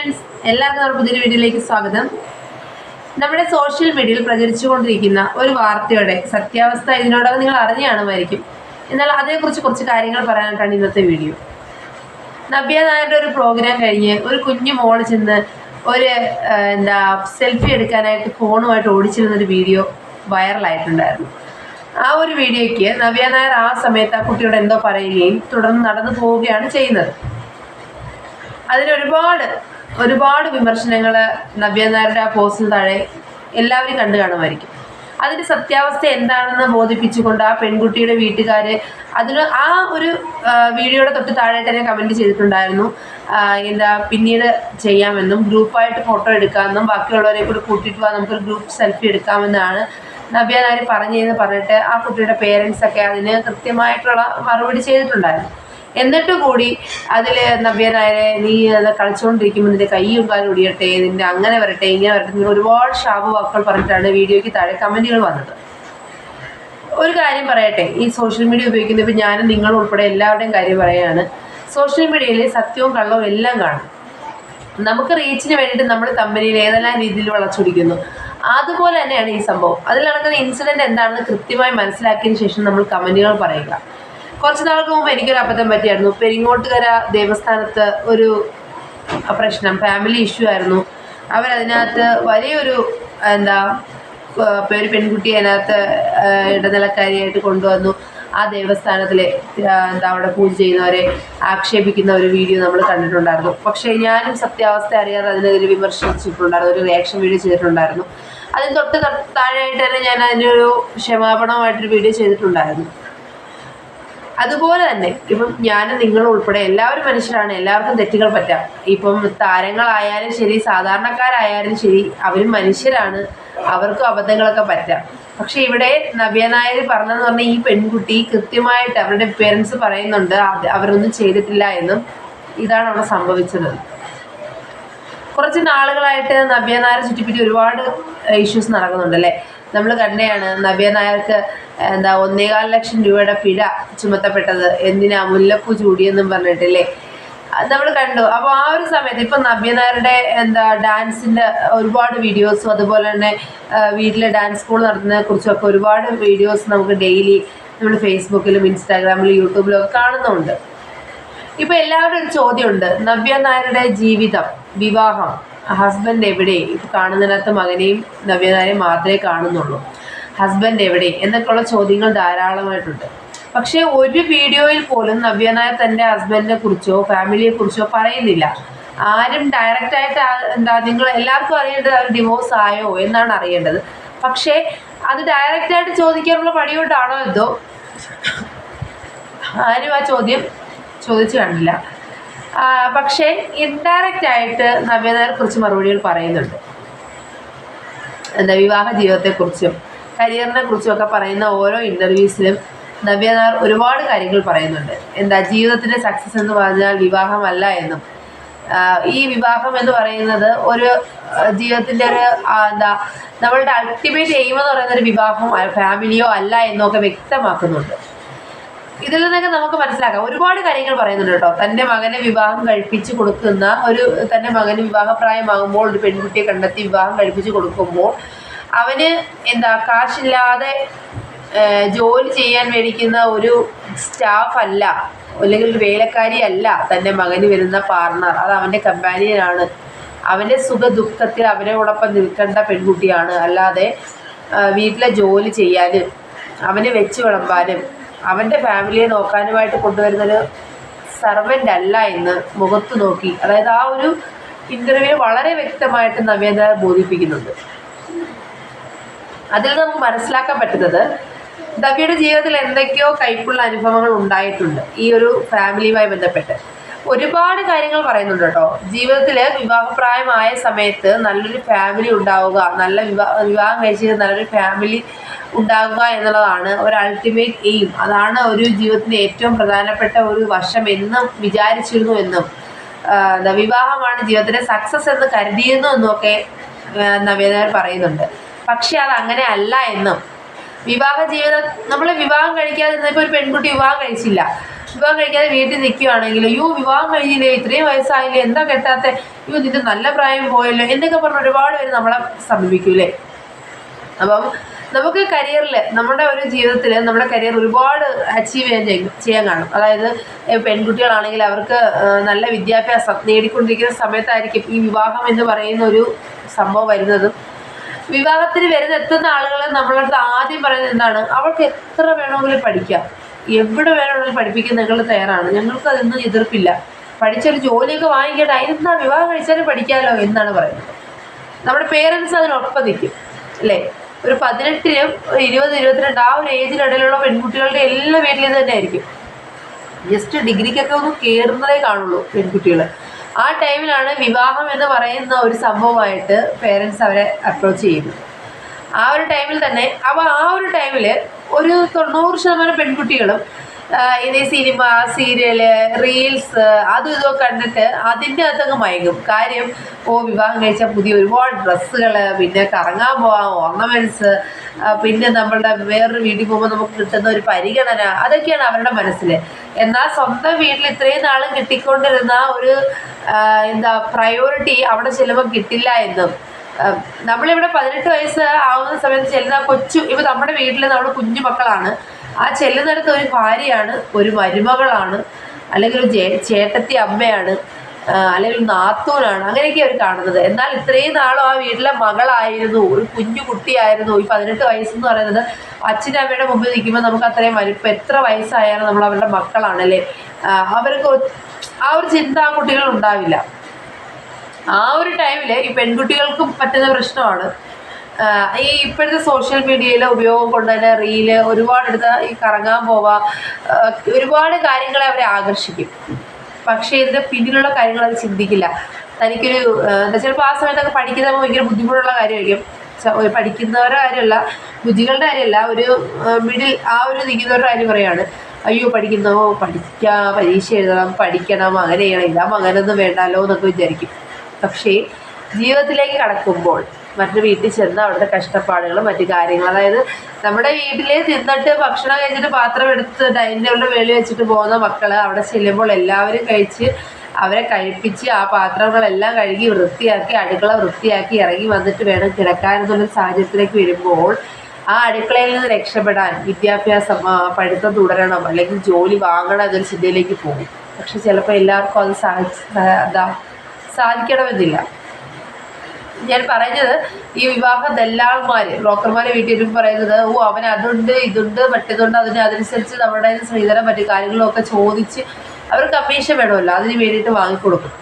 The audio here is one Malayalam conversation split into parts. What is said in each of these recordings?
ഫ്രണ്ട്സ് എല്ലാവർക്കും നമ്മുടെ പുതിയൊരു വീഡിയോയിലേക്ക് സ്വാഗതം. നമ്മുടെ സോഷ്യൽ മീഡിയയിൽ പ്രചരിച്ചുകൊണ്ടിരിക്കുന്ന ഒരു വാർത്തയുടെ സത്യാവസ്ഥ ഇതിനോടകം നിങ്ങൾ അറിഞ്ഞു കാണുമായിരിക്കും. എന്നാൽ അതേക്കുറിച്ച് കുറച്ച് കാര്യങ്ങൾ പറയാനായിട്ടാണ് ഇന്നത്തെ വീഡിയോ. നവ്യ നായരുടെ ഒരു പ്രോഗ്രാം കഴിഞ്ഞ് ഒരു കുഞ്ഞു മോൾ ചെന്ന് ഒരു എന്താ സെൽഫി എടുക്കാനായിട്ട് ഫോണുമായിട്ട് ഓടിച്ചിരുന്നൊരു വീഡിയോ വൈറലായിട്ടുണ്ടായിരുന്നു. ആ ഒരു വീഡിയോയ്ക്ക് നവ്യ നായർ ആ സമയത്ത് ആ കുട്ടിയോട് എന്തോ പറയുകയും തുടർന്ന് നടന്നു പോവുകയാണ് ചെയ്യുന്നത്. അതിന് ഒരുപാട് ഒരുപാട് വിമർശനങ്ങൾ നവ്യ നായരുടെ ആ പോസ്റ്റിന് താഴെ എല്ലാവരും കണ്ടു കാണുമായിരിക്കും. അതിന്റെ സത്യാവസ്ഥ എന്താണെന്ന് ബോധിപ്പിച്ചുകൊണ്ട് ആ പെൺകുട്ടിയുടെ വീട്ടുകാർ അതിന് ആ ഒരു വീഡിയോയുടെ തൊട്ട് താഴെ തന്നെ കമന്റ് ചെയ്തിട്ടുണ്ടായിരുന്നു. എന്താ പിന്നീട് ചെയ്യാമെന്നും ഗ്രൂപ്പായിട്ട് ഫോട്ടോ എടുക്കാമെന്നും ബാക്കിയുള്ളവരെ കൂടി കൂട്ടിയിട്ട് പോകാൻ നമുക്കൊരു ഗ്രൂപ്പ് സെൽഫി എടുക്കാമെന്നാണ് നവ്യ നായർ പറഞ്ഞതെന്ന് പറഞ്ഞിട്ട് ആ കുട്ടിയുടെ പേരൻസൊക്കെ അതിന് കൃത്യമായിട്ടുള്ള മറുപടി ചെയ്തിട്ടുണ്ടായിരുന്നു. എന്നിട്ട് കൂടി അതിൽ നവ്യ നായരെ നീ അത് കളിച്ചുകൊണ്ടിരിക്കുമ്പോൾ നിന്റെ കൈയും കാലും ഒടിയട്ടെ നിന്റെ അങ്ങനെ വരട്ടെ ഇങ്ങനെ വരട്ടെ നിങ്ങൾ ഒരുപാട് ഷാബ് വാക്കുകൾ പറഞ്ഞിട്ടാണ് വീഡിയോയ്ക്ക് താഴെ കമന്റുകൾ വന്നത്. ഒരു കാര്യം പറയട്ടെ ഈ സോഷ്യൽ മീഡിയ ഉപയോഗിക്കുന്ന ഇപ്പം ഞാനും നിങ്ങളും ഉൾപ്പെടെ എല്ലാവരുടെയും കാര്യം പറയുകയാണ് സോഷ്യൽ മീഡിയയിൽ സത്യവും കള്ളവും എല്ലാം കാണും. നമുക്ക് റീച്ചിന് വേണ്ടിയിട്ട് നമ്മൾ കമ്പനിയിൽ ഏതെല്ലാം രീതിയിൽ വളച്ചൊടിക്കുന്നു. അതുപോലെ തന്നെയാണ് ഈ സംഭവം. അതിൽ നടക്കുന്ന ഇൻസിഡന്റ് എന്താണെന്ന് കൃത്യമായി മനസ്സിലാക്കിയതിന് ശേഷം നമ്മൾ കമന്റുകൾ പറയുക. കുറച്ച് നാൾക്ക് മുമ്പ് എനിക്കൊരു അബദ്ധം പറ്റിയായിരുന്നു. പെരിങ്ങോട്ടുകര ദേവസ്ഥാനത്ത് ഒരു പ്രശ്നം ഫാമിലി ഇഷ്യൂ ആയിരുന്നു. അവരതിനകത്ത് വലിയൊരു എന്താ ഒരു പെൺകുട്ടിയെ അതിനകത്ത് ഇടനിലക്കാരിയായിട്ട് കൊണ്ടുവന്നു. ആ ദേവസ്ഥാനത്തിലെ എന്താ അവിടെ പൂജ ചെയ്യുന്നവരെ ആക്ഷേപിക്കുന്ന ഒരു വീഡിയോ നമ്മൾ കണ്ടിട്ടുണ്ടായിരുന്നു. പക്ഷേ ഞാനും സത്യാവസ്ഥ അറിയാതെ അതിനെതിരെ വിമർശിച്ചിട്ടുണ്ടായിരുന്നു. ഒരു റിയാക്ഷൻ വീഡിയോ ചെയ്തിട്ടുണ്ടായിരുന്നു. അതിന് തൊട്ട് താഴെയായിട്ട് തന്നെ ഞാൻ അതിനൊരു ക്ഷമാപണമായിട്ടൊരു വീഡിയോ ചെയ്തിട്ടുണ്ടായിരുന്നു. അതുപോലെ തന്നെ ഇപ്പം ഞാനും നിങ്ങളും ഉൾപ്പെടെ എല്ലാവരും മനുഷ്യരാണ് എല്ലാവർക്കും തെറ്റുകൾ പറ്റാം. ഇപ്പം താരങ്ങളായാലും ശരി സാധാരണക്കാരായാലും ശരി അവരും മനുഷ്യരാണ് അവർക്കും അബദ്ധങ്ങളൊക്കെ പറ്റാം. പക്ഷെ ഇവിടെ നവ്യ നായർ പറഞ്ഞതെന്ന് പറഞ്ഞാൽ ഈ പെൺകുട്ടി കൃത്യമായിട്ട് അവരുടെ പേരൻസ് പറയുന്നുണ്ട് അവരൊന്നും ചെയ്തിട്ടില്ല എന്നും ഇതാണ് അവിടെ സംഭവിച്ചത്. കുറച്ച് നാളുകളായിട്ട് നവ്യ നായർ ചുറ്റിപ്പറ്റി ഒരുപാട് ഇഷ്യൂസ് നടക്കുന്നുണ്ട് അല്ലേ? നമ്മൾ കണ്ടെയാണ് നവ്യ നായർക്ക് എന്താ ഒന്നേകാൽ ലക്ഷം രൂപയുടെ പിഴ ചുമത്തപ്പെട്ടത്. എന്തിനാ മുല്ലപ്പൂ ചൂടിയെന്നും പറഞ്ഞിട്ടില്ലേ? നമ്മൾ കണ്ടു. അപ്പോൾ ആ ഒരു സമയത്ത് ഇപ്പം നവ്യ നായരുടെ എന്താ ഡാൻസിന്റെ ഒരുപാട് വീഡിയോസും അതുപോലെ തന്നെ വീട്ടിലെ ഡാൻസ് സ്കൂൾ നടത്തുന്നതിനെ കുറിച്ചൊക്കെ ഒരുപാട് വീഡിയോസ് നമുക്ക് ഡെയിലി നമ്മൾ ഫേസ്ബുക്കിലും ഇൻസ്റ്റാഗ്രാമിലും യൂട്യൂബിലും ഒക്കെ കാണുന്നുണ്ട്. ഇപ്പൊ എല്ലാവരുടെ ഒരു ചോദ്യമുണ്ട്. നവ്യ നായരുടെ ജീവിതം വിവാഹം ഹസ്ബൻഡ് എവിടെ? ഇപ്പൊ കാണുന്നതിനകത്ത് മകനെയും നവ്യനാരെയും മാത്രമേ കാണുന്നുള്ളൂ. ഹസ്ബൻഡ് എവിടെ? എന്നൊക്കെയുള്ള ചോദ്യങ്ങൾ ധാരാളമായിട്ടുണ്ട്. പക്ഷേ ഒരു വീഡിയോയിൽ പോലും നവ്യനായർ തന്റെ ഹസ്ബൻഡിനെ കുറിച്ചോ ഫാമിലിയെ കുറിച്ചോ പറയുന്നില്ല. ആരും ഡയറക്റ്റ് ആയിട്ട് ആ- എന്താ നിങ്ങൾ എല്ലാവർക്കും അറിയേണ്ടത് അവർ ഡിവോഴ്സ് ആയോ എന്നാണ് അറിയേണ്ടത്. പക്ഷേ അത് ഡയറക്റ്റ് ആയിട്ട് ചോദിക്കാനുള്ള പടിയോട്ടാണോ എന്തോ? ആരും ആ ചോദ്യം ചോദിച്ചു കണ്ടില്ല. പക്ഷേ ഇൻഡയറക്റ്റ് ആയിട്ട് നവ്യതയെ കുറിച്ച് മറുപടികൾ പറയുന്നുണ്ട്. എന്താ വിവാഹ ജീവിതത്തെക്കുറിച്ചും കരിയറിനെ കുറിച്ചും ഒക്കെ പറയുന്ന ഓരോ ഇന്റർവ്യൂസിലും നവ്യത ഒരുപാട് കാര്യങ്ങൾ പറയുന്നുണ്ട്. എന്താ ജീവിതത്തിന്റെ സക്സസ് എന്ന് പറഞ്ഞാൽ വിവാഹമല്ല എന്നും. ഈ വിവാഹം എന്ന് പറയുന്നത് ഒരു ജീവിതത്തിന്റെ ഒരു എന്താ നമ്മളുടെ അൾട്ടിമേറ്റ് എയിം എന്ന് പറയുന്ന ഒരു വിവാഹം ഫാമിലിയോ അല്ല എന്നൊക്കെ വ്യക്തമാക്കുന്നുണ്ട്. ഇതിൽ നിന്നൊക്കെ നമുക്ക് മനസ്സിലാക്കാം. ഒരുപാട് കാര്യങ്ങൾ പറയുന്നുണ്ട് കേട്ടോ. തന്റെ മകനെ വിവാഹം കഴിപ്പിച്ച് കൊടുക്കുന്ന ഒരു തന്റെ മകന് വിവാഹപ്രായമാകുമ്പോൾ ഒരു പെൺകുട്ടിയെ കണ്ടെത്തി വിവാഹം കഴിപ്പിച്ച് കൊടുക്കുമ്പോൾ അവന് എന്താ കാശില്ലാതെ ജോലി ചെയ്യാൻ മേടിക്കുന്ന ഒരു സ്റ്റാഫ് അല്ല അല്ലെങ്കിൽ ഒരു വേലക്കാരി അല്ല തന്റെ മകന് വരുന്ന പാർട്ണർ അത് അവന്റെ കമ്പാനിയനാണ് അവന്റെ സുഖ ദുഃഖത്തിൽ അവനോടൊപ്പം നിൽക്കേണ്ട പെൺകുട്ടിയാണ്. അല്ലാതെ വീട്ടിലെ ജോലി ചെയ്യാനും അവനെ വെച്ച് വിളമ്പാനും അവന്റെ ഫാമിലിയെ നോക്കാനുമായിട്ട് കൊണ്ടുവരുന്നൊരു സർവന്റ് അല്ല എന്ന് മുഖത്ത് നോക്കി. അതായത് ആ ഒരു ഇന്റർവ്യൂ വളരെ വ്യക്തമായിട്ട് നവ്യത ബോധിപ്പിക്കുന്നുണ്ട്. അതിൽ നമുക്ക് മനസ്സിലാക്കാൻ പറ്റുന്നത് നവ്യയുടെ ജീവിതത്തിൽ എന്തൊക്കെയോ കൈപ്പുള്ള അനുഭവങ്ങൾ ഉണ്ടായിട്ടുണ്ട് ഈ ഒരു ഫാമിലിയുമായി ബന്ധപ്പെട്ട്. ഒരുപാട് കാര്യങ്ങൾ പറയുന്നുണ്ട് കേട്ടോ. ജീവിതത്തിൽ വിവാഹപ്രായമായ സമയത്ത് നല്ലൊരു ഫാമിലി ഉണ്ടാവുക നല്ല വിവാഹ വിവാഹം കഴിച്ച് നല്ലൊരു ഫാമിലി ഉണ്ടാവുക എന്നുള്ളതാണ് ഒരു അൾട്ടിമേറ്റ് എയിം അതാണ് ഒരു ജീവിതത്തിന്റെ ഏറ്റവും പ്രധാനപ്പെട്ട ഒരു വശം എന്നും വിചാരിച്ചിരുന്നു എന്നും. വിവാഹമാണ് ജീവിതത്തിന്റെ സക്സസ് എന്ന് കരുതിയിരുന്നു എന്നൊക്കെ നവ്യനായർ പറയുന്നുണ്ട്. പക്ഷെ അത് അങ്ങനെ അല്ല എന്നും. വിവാഹ ജീവിതം നമ്മൾ വിവാഹം കഴിക്കാതെ ഇപ്പോൾ ഒരു പെൺകുട്ടി വിവാഹം കഴിച്ചില്ല. വിവാഹം കഴിക്കാതെ വീട്ടിൽ നിൽക്കുകയാണെങ്കിൽ യു വിവാഹം കഴിഞ്ഞില്ലേ ഇത്രയും വയസ്സായില്ലേ എന്താ കെട്ടാത്ത? അയ്യോ നിന്റെ നല്ല പ്രായം പോയല്ലോ എന്നൊക്കെ പറഞ്ഞ് ഒരുപാട് പേര് നമ്മളെ സമീപിക്കൂലേ അപ്പം നമുക്ക് കരിയറിൽ നമ്മുടെ ഒരു ജീവിതത്തിൽ നമ്മുടെ കരിയർ ഒരുപാട് അച്ചീവ് ചെയ്യാൻ ചെയ്യും ചെയ്യാൻ കാണും. അതായത് പെൺകുട്ടികളാണെങ്കിൽ അവർക്ക് നല്ല വിദ്യാഭ്യാസം നേടിക്കൊണ്ടിരിക്കുന്ന സമയത്തായിരിക്കും ഈ വിവാഹം എന്ന് പറയുന്ന ഒരു സംഭവം വരുന്നതും. വിവാഹത്തിന് വരുന്ന എത്തുന്ന ആളുകൾ നമ്മളടുത്ത് ആദ്യം പറയുന്നത് എന്താണ്? അവൾക്ക് എത്ര വേണമെങ്കിലും പഠിക്കാം. എവിടെ വേണമെങ്കിലും പഠിപ്പിക്കാൻ നിങ്ങൾ തയ്യാറാണ്. ഞങ്ങൾക്ക് അതൊന്നും എതിർപ്പില്ല. പഠിച്ചൊരു ജോലിയൊക്കെ വാങ്ങിക്കട്ടെ. അതിനെന്താ വിവാഹം കഴിച്ചാലും പഠിക്കാമല്ലോ എന്നാണ് പറയുന്നത്. നമ്മുടെ പേരൻസ് അതിനൊപ്പം നിൽക്കും. അല്ലേ? ഒരു പതിനെട്ടിനും ഇരുപത് ഇരുപത്തിരണ്ട് ആ ഒരു ഏജിനിടയിലുള്ള പെൺകുട്ടികളുടെ എല്ലാ വീട്ടിലും തന്നെ ആയിരിക്കും ജസ്റ്റ് ഡിഗ്രിക്കൊക്കെ ഒന്ന് കയറുന്നതേ കാണുള്ളൂ പെൺകുട്ടികൾ ആ ടൈമിലാണ് വിവാഹം എന്ന് പറയുന്ന ഒരു സംഭവമായിട്ട് പേരൻസ് അവരെ അപ്രോച്ച് ചെയ്യുന്നത്. ആ ഒരു ടൈമിൽ തന്നെ അപ്പോൾ ആ ഒരു ടൈമിൽ ഒരു തൊണ്ണൂറ് ശതമാനം പെൺകുട്ടികളും ഇതേ സിനിമ സീരിയൽ റീൽസ് അതും ഇതൊക്കെ കണ്ടിട്ട് അതിന്റെ അകത്തങ്ങ് മയങ്ങും. കാര്യം ഓ വിവാഹം കഴിച്ച പുതിയ ഒരുപാട് ഡ്രസ്സുകൾ പിന്നെ കറങ്ങാൻ പോവാം ഓർണമെന്റ്സ് പിന്നെ നമ്മളുടെ വേറൊരു വീട്ടിൽ പോകുമ്പോൾ നമുക്ക് കിട്ടുന്ന ഒരു പരിഗണന അതൊക്കെയാണ് അവരുടെ മനസ്സിൽ എന്നാൽ സ്വന്തം വീട്ടിൽ ഇത്രയും നാളും കിട്ടിക്കൊണ്ടിരുന്ന ഒരു എന്താ പ്രയോറിറ്റി അവിടെ ചെല്ലുമ്പോൾ കിട്ടില്ല എന്നും. നമ്മളിവിടെ പതിനെട്ട് വയസ്സ് ആവുന്ന സമയത്ത് ചെല്ലുന്ന കൊച്ചു ഇപ്പം നമ്മുടെ വീട്ടിൽ നമ്മൾ കുഞ്ഞു മക്കളാണ് ആ ചെല്ലുന്നിടത്ത് ഒരു ഭാര്യയാണ് ഒരു മരുമകളാണ് അല്ലെങ്കിൽ ഒരു ചേട്ടത്തി അമ്മയാണ് അല്ലെങ്കിൽ നാത്തൂനാണ് അങ്ങനെയൊക്കെ അവർ കാണുന്നത്. എന്നാൽ ഇത്രയും നാളും ആ വീട്ടിലെ മകളായിരുന്നു ഒരു കുഞ്ഞു കുട്ടിയായിരുന്നു ഈ പതിനെട്ട് വയസ്സെന്ന് പറയുന്നത് അച്ഛനും അമ്മയുടെ മുമ്പിൽ നിൽക്കുമ്പോൾ നമുക്ക് അത്രയും വലിപ്പം എത്ര വയസ്സായാലും നമ്മൾ അവരുടെ മക്കളാണല്ലേ? അവർക്ക് ആ ഒരു ചിന്ത ആ കുട്ടികൾ ഉണ്ടാവില്ല. ആ ഒരു ടൈമിൽ ഈ പെൺകുട്ടികൾക്കും പറ്റുന്ന പ്രശ്നമാണ്. ഈ ഇപ്പോഴത്തെ സോഷ്യൽ മീഡിയയിലെ ഉപയോഗം കൊണ്ട് തന്നെ റീൽ ഒരുപാടെടുത്ത് ഈ കറങ്ങാൻ പോവാ ഒരുപാട് കാര്യങ്ങളെ അവരെ ആകർഷിക്കും. പക്ഷേ ഇതിന്റെ പിന്നിലുള്ള കാര്യങ്ങൾ അത് ചിന്തിക്കില്ല. തനിക്കൊരു എന്താ ചിലപ്പോൾ ആ സമയത്തൊക്കെ പഠിക്കുന്ന ഭയങ്കര ബുദ്ധിമുട്ടുള്ള കാര്യമായിരിക്കും. പഠിക്കുന്നവരുടെ കാര്യമല്ല ബുദ്ധികളുടെ കാര്യമല്ല ഒരു മിഡിൽ ആ ഒരു നിൽക്കുന്നവരുടെ കാര്യം പറയാണ്. അയ്യോ പഠിക്കുന്നോ പഠിക്കാം പരീക്ഷ എഴുതണം പഠിക്കണം അങ്ങനെ ചെയ്യണം ഇതാകുമ്പോൾ അങ്ങനെയൊന്നും വേണ്ടല്ലോ എന്നൊക്കെ വിചാരിക്കും. പക്ഷേ ജീവിതത്തിലേക്ക് കടക്കുമ്പോൾ മറ്റൊരു വീട്ടിൽ ചെന്ന് അവിടുത്തെ കഷ്ടപ്പാടുകളും മറ്റു കാര്യങ്ങളും. അതായത് നമ്മുടെ വീട്ടിൽ തിന്നിട്ട് ഭക്ഷണം കഴിച്ചിട്ട് പാത്രം എടുത്ത് ഡൈനിങ് ടേബിളിന്റെ വെളി വെച്ചിട്ട് പോകുന്ന മക്കൾ അവിടെ ചെല്ലുമ്പോൾ എല്ലാവരും കഴിച്ച് അവരെ കഴിപ്പിച്ച് ആ പാത്രങ്ങളെല്ലാം കഴുകി വൃത്തിയാക്കി അടുക്കള വൃത്തിയാക്കി ഇറങ്ങി വന്നിട്ട് വേണം കിടക്കാൻ എന്നുള്ള സാഹചര്യത്തിലേക്ക് വരുമ്പോൾ ആ അടുക്കളയിൽ നിന്ന് രക്ഷപ്പെടാൻ വിദ്യാഭ്യാസം പഠിത്തം തുടരണം അല്ലെങ്കിൽ ജോലി വാങ്ങണം എന്നൊരു ചിന്തയിലേക്ക് പോകും. പക്ഷെ ചിലപ്പോൾ എല്ലാവർക്കും അത് എന്താ സാധിക്കണമെന്നില്ല. ഞാൻ പറഞ്ഞത് ഈ വിവാഹ ദല്ലാൾമാര് ബ്രോക്കർമാരെ വീട്ടിൽ പറയുന്നത് ഓ അവൻ അതുണ്ട് ഇതുണ്ട് മറ്റേതുണ്ട് അതിന് അതനുസരിച്ച് നമ്മുടെ ശ്രീധരം മറ്റു കാര്യങ്ങളൊക്കെ ചോദിച്ച് അവർ കമ്മീഷൻ വേണമല്ലോ അതിന് വേണ്ടിയിട്ട് വാങ്ങിക്കൊടുക്കും.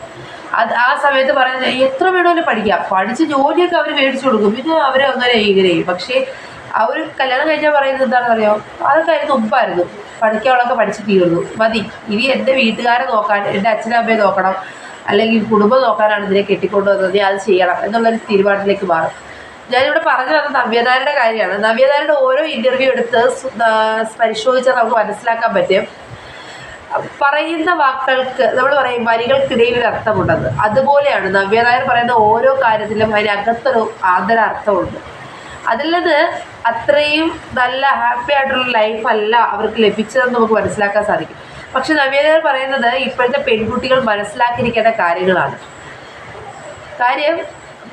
അത് ആ സമയത്ത് പറയുന്നത് എത്ര വേണമെങ്കിലും പഠിക്കാം പഠിച്ച് ജോലിയൊക്കെ അവർ മേടിച്ചു കൊടുക്കും പിന്നെ അവർ അങ്ങനെ ഇങ്ങനെ ചെയ്യും. പക്ഷേ അവർ കല്യാണം കഴിഞ്ഞാൽ പറയുന്നത് എന്താണെന്ന് അറിയോ അതൊക്കെ ആയിരുന്നു മുമ്പായിരുന്നു പഠിക്കാനുള്ളതൊക്കെ പഠിച്ച് തീർന്നു. മതി ഇനി എന്റെ വീട്ടുകാരെ നോക്കാൻ എന്റെ അച്ഛനമ്മയെ നോക്കണം. അല്ലെങ്കിൽ കുടുംബം നോക്കാനാണ് ഇതിനെ കെട്ടിക്കൊണ്ടു വന്നത്. അത് ചെയ്യണം എന്നുള്ളൊരു തീരുമാനത്തിലേക്ക് മാറും. ഞാനിവിടെ പറഞ്ഞു വന്ന നവ്യതാരുടെ കാര്യമാണ്. നവ്യതാരുടെ ഓരോ ഇന്റർവ്യൂ എടുത്ത് പരിശോധിച്ചാൽ നമുക്ക് മനസ്സിലാക്കാൻ പറ്റും. പറയുന്ന വാക്കുകൾക്ക് നമ്മൾ പറയും വരികൾക്കിടയിൽ ഒരു അർത്ഥമുണ്ടെന്ന് അതുപോലെയാണ് നവ്യനായർ പറയുന്ന ഓരോ കാര്യത്തിലും അതിനകത്തൊരു ആദര അർത്ഥമുണ്ട് അതിലത് അത്രയും നല്ല ഹാപ്പി ആയിട്ടുള്ള ലൈഫല്ല അവർക്ക് ലഭിച്ചതെന്ന് നമുക്ക് മനസ്സിലാക്കാൻ സാധിക്കും. പക്ഷെ നവീനർ പറയുന്നത് ഇപ്പോഴത്തെ പെൺകുട്ടികൾ മനസ്സിലാക്കിയിരിക്കേണ്ട കാര്യങ്ങളാണ്. കാര്യം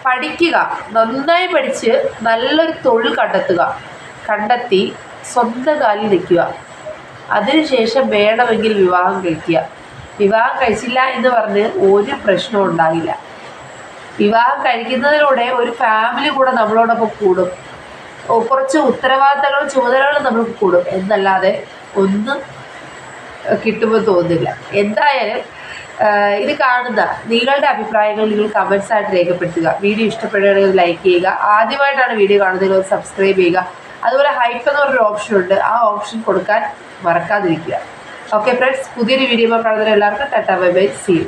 പഠിക്കുക നന്നായി പഠിച്ച് നല്ലൊരു തൊഴിൽ കണ്ടെത്തുക കണ്ടെത്തി സ്വന്തം കാലിൽ നിൽക്കുക. അതിനുശേഷം വേണമെങ്കിൽ വിവാഹം കഴിക്കുക. വിവാഹം കഴിച്ചില്ല എന്ന് പറഞ്ഞ് ഒരു പ്രശ്നവും ഉണ്ടാകില്ല. വിവാഹം കഴിക്കുന്നതിലൂടെ ഒരു ഫാമിലി കൂടെ നമ്മളോടൊപ്പം കൂടും. കുറച്ച് ഉത്തരവാദിത്തങ്ങളും ചുമതലകളും നമുക്ക് കൂടും. എന്നല്ലാതെ ഒന്നും കിട്ടുമ്പോൾ തോന്നുന്നില്ല. എന്തായാലും ഇത് കാണുന്ന നിങ്ങളുടെ അഭിപ്രായങ്ങൾ നിങ്ങൾ കമൻസ് ആയിട്ട് രേഖപ്പെടുത്തുക. വീഡിയോ ഇഷ്ടപ്പെടുകയാണെങ്കിൽ ലൈക്ക് ചെയ്യുക. ആദ്യമായിട്ടാണ് വീഡിയോ കാണുന്നതെങ്കിൽ ഒന്ന് സബ്സ്ക്രൈബ് ചെയ്യുക. അതുപോലെ ഹൈപ്പ് എന്ന് പറഞ്ഞൊരു ഓപ്ഷൻ ഉണ്ട്. ആ ഓപ്ഷൻ കൊടുക്കാൻ മറക്കാതിരിക്കുക. ഓക്കെ ഫ്രണ്ട്സ് പുതിയൊരു video കാണുന്നവരെല്ലാവർക്കും tata bye bye see you